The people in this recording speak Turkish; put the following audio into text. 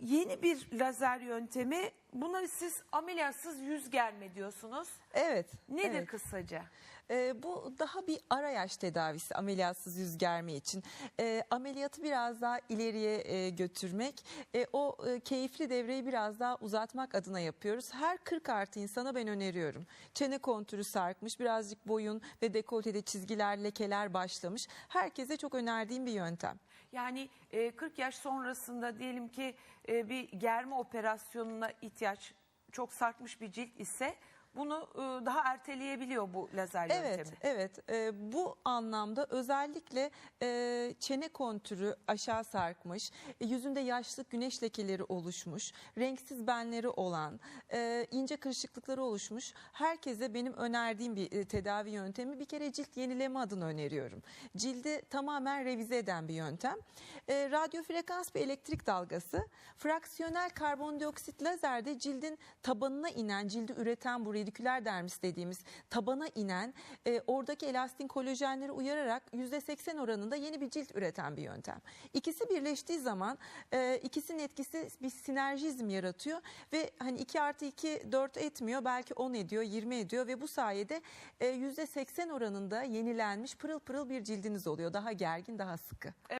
yeni bir lazer yöntemi. Buna siz ameliyatsız yüz germe diyorsunuz. Evet. Nedir evet. kısaca? Ee, bu daha bir ara yaş tedavisi ameliyatsız yüz germe için. Ee, ameliyatı biraz daha ileriye e, götürmek, e, o e, keyifli devreyi biraz daha uzatmak adına yapıyoruz. Her 40 artı insana ben öneriyorum. Çene kontürü sarkmış, birazcık boyun ve dekoltede çizgiler, lekeler başlamış. Herkese çok önerdiğim bir yöntem. Yani e, 40 yaş sonrasında diyelim ki e, bir germe operasyonuna ihtiyaç çok sarkmış bir cilt ise bunu e, daha erteleyebiliyor bu lazer Evet, yöntemi. evet. Ee, bu anlamda özellikle e, çene kontürü aşağı sarkmış, e, yüzünde yaşlık güneş lekeleri oluşmuş, renksiz benleri olan, e, ince kırışıklıkları oluşmuş. Herkese benim önerdiğim bir e, tedavi yöntemi. Bir kere cilt yenileme adını öneriyorum. Cildi tamamen revize eden bir yöntem. E, radyo frekans bir elektrik dalgası, fraksiyonel karbondioksit lazerde cildin tabanına inen, cildi üreten bu rediküler dermis dediğimiz tabana inen e, oradaki elastin kolajenleri uyararak %80 oranında yeni bir cilt üreten bir yöntem. İkisi birleştiği zaman e, ikisinin etkisi bir sinerjizm yaratıyor ve hani 2 artı 2 4 etmiyor belki 10 ediyor 20 ediyor ve bu sayede e, %80 oranında yenilenmiş pırıl pırıl bir cildiniz oluyor. Daha gergin daha sıkı.